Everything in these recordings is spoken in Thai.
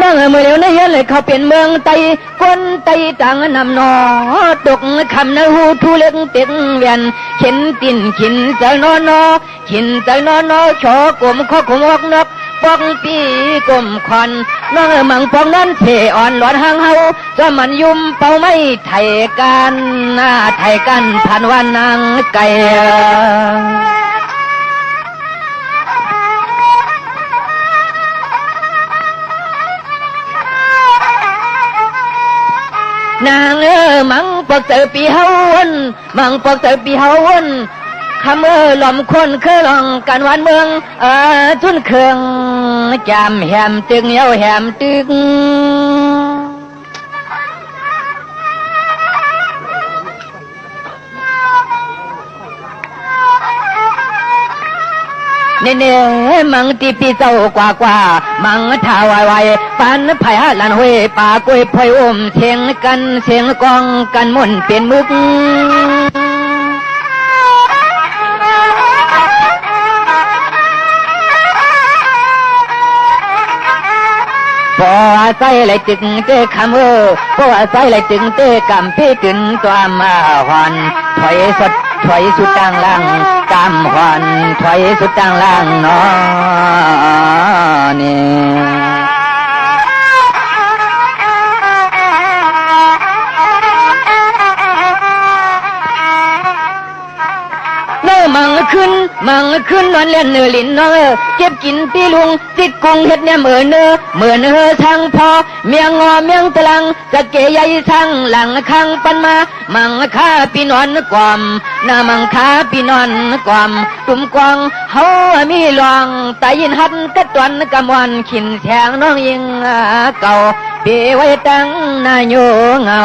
นั่งมือเดียวในเย็นเลยเขาเป็นเมืองไตคนไตต่างนำนอตกคำในหูทุเล็กเต็งเวียนเข็นตินขินใจนอนอขินใจนอนอชอกลมข้อขมอกนกปองปีกลมควันน้องมังปองนั้นเทอ่อนหลอนหางเฮาจะมันยุ่มเป่าไม่ไทยกันหน้าไทยกันผ่านวันนางไก่ นางเออมังปกเตอปีเฮาวนมังปกเตอปีเฮาวนคำเออหล่อมคนเคยลองกันวันเมืองเออทุนเครื่องจำแหมตึงเยาแหมตึง ยพลอยอมเสียงกันเสียงกองกันมนต์เป็นมึกพอใส่เลยจึงเจอคำเออพอใส่เลยจึงเจอกำพี่กึนตัวมาหอนถอยสด ถอยสุดตังล่างกำหอนถอยสุดตังล่างนอนี่เมื่อมังขึ้น มังขึ้นนอนเล่นเนื้อลินน้องเออเก็บกินตีลุงติดกุงเฮ็ดเนี่ยเหมือนเนอเหมือเนื้อทางพอเมียงงอเมียงตะลังจะเกยใหญ่ทางหลังข้างปันมา มังค่าพี่นอนกวามหน้ามังค่าพี่นอนกวามตุ่มกวางเฮามีลองตายินหัดกระตวนกำวันขินแทงน้องยิงเก่าเปไว้ตั้งนายโยเงา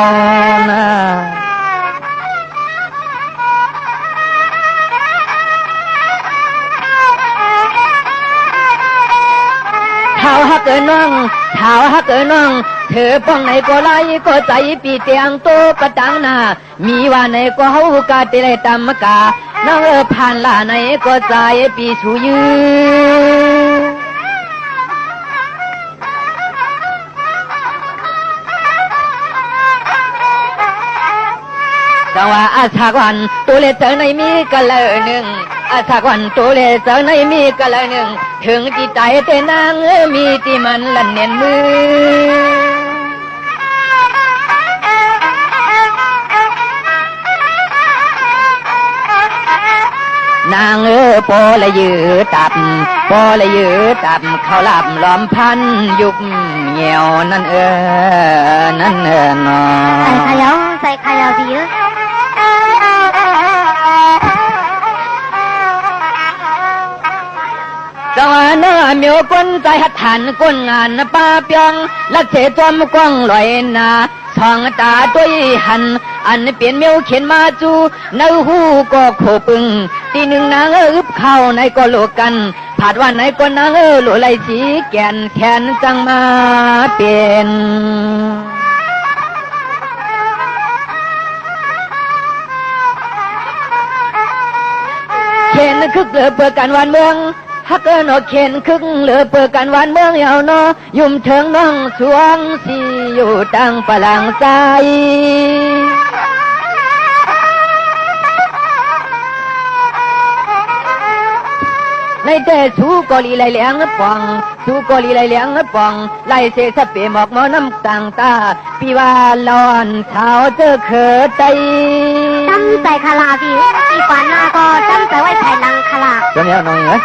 เกินน้องเท้าฮักเกินน้อง เธอป้องไหนก็ไล่ก็ใจปีเตียงโตประตังนามีว่าไหนก็เฮากาติเลตามกาน้องเออผ่านล่าไหนก็ใจปีชูยืน จังว่าอาชากวันตัวเลเจอในมีกันเลยหนึ่งอาชากวันตัวเลเจอในมีกันเลยหนึ่งถึงจิตใจแต่นางเอ้อมีที่มันละเนียนมือนางเออโปละยือตับโปละยือตับเขาหลับล้อมพันยุบเหี่ยวนั่นเออนั่นเออนอใส่ขยาวใส่ขยาวดีเยอะสวรรค์เมียวก้นใจหัดหันก้นงานป้าเปียงลักเสจอมกว้างลอยนาทองตาตัวหัน อันเปลี่ยนเมียวเขียนมาจูในหูก็โคปึง ตีหนึ่งนางเอออึบเข้าในก็โลกันผาดว่าไหนก็นางเออหลุไหลสีแก่นแทนจังมาเป็นเข็นคึกเหลือเปิดกันวันเมือง ฮักเออเนอเข็นคึกเหลือเปิดกันวันเมืองยาวนอยุ่มเถิงน้องสวงสีอยู่ตั้งปลังใจในแต่สูกอลีไหลเหลียงปองสูกอลีไหลเหลียงปองไล่เสสเปหมอกหมอน้ำต่างตาพี่ว่าลอนเท้าเจอเขอใจจำใส่คาราพี่อีกวันหน้าก็จำใส่ไว้ภายหลังคาราเดี๋ยวนี้น้องเหรอ